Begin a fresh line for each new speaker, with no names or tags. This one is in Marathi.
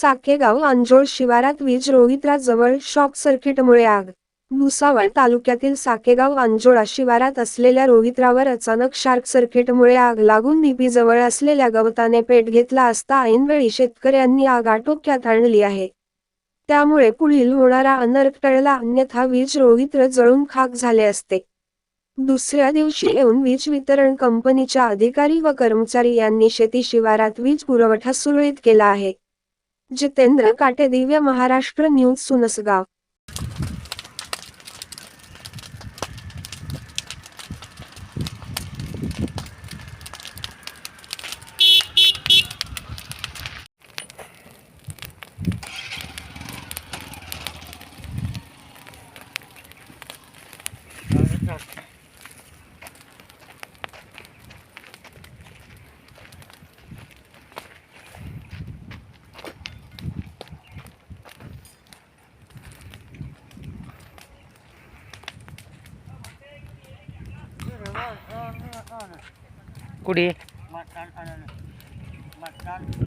साखेगाव अंजोळ शिवारात वीज रोहित्राजवळ शॉक सर्किटमुळे आग. भुसावळ तालुक्यातील साकेगाव अंजोळा शिवारात असलेल्या रोहित्रावर अचानक शार्क सर्किटमुळे आग लागून निपीजवळ असलेल्या गवताने पेट घेतला असता ऐनवेळी शेतकऱ्यांनी आग आटोक्यात आणली आहे. त्यामुळे पुढील होणारा अनर्थ टळला अन्यथा वीज रोहित्र जळून खाक झाले असते. दुसऱ्या दिवशी येऊन वीज वितरण कंपनीच्या अधिकारी व कर्मचारी यांनी शेती शिवारात वीज पुरवठा सुरळीत केला आहे. जितेंद्र काटे Divya Maharashtra news सुनसगाव.
Cô đi.